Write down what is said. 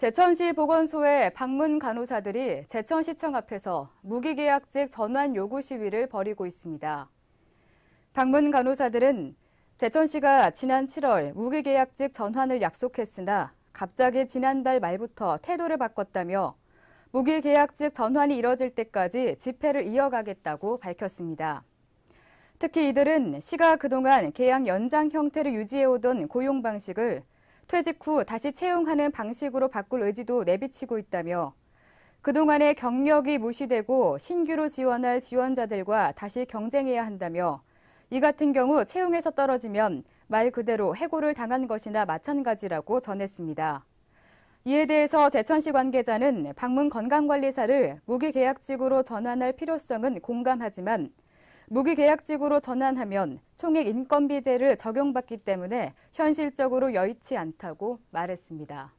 제천시 보건소의 방문 간호사들이 제천시청 앞에서 무기계약직 전환 요구 시위를 벌이고 있습니다. 방문 간호사들은 제천시가 지난 7월 무기계약직 전환을 약속했으나 갑자기 지난달 말부터 태도를 바꿨다며 무기계약직 전환이 이뤄질 때까지 집회를 이어가겠다고 밝혔습니다. 특히 이들은 시가 그동안 계약 연장 형태를 유지해오던 고용 방식을 퇴직 후 다시 채용하는 방식으로 바꿀 의지도 내비치고 있다며 그동안의 경력이 무시되고 신규로 지원할 지원자들과 다시 경쟁해야 한다며 이 같은 경우 채용에서 떨어지면 말 그대로 해고를 당한 것이나 마찬가지라고 전했습니다. 이에 대해서 제천시 관계자는 방문 건강관리사를 무기계약직으로 전환할 필요성은 공감하지만 무기계약직으로 전환하면 총액 인건비제를 적용받기 때문에 현실적으로 여의치 않다고 말했습니다.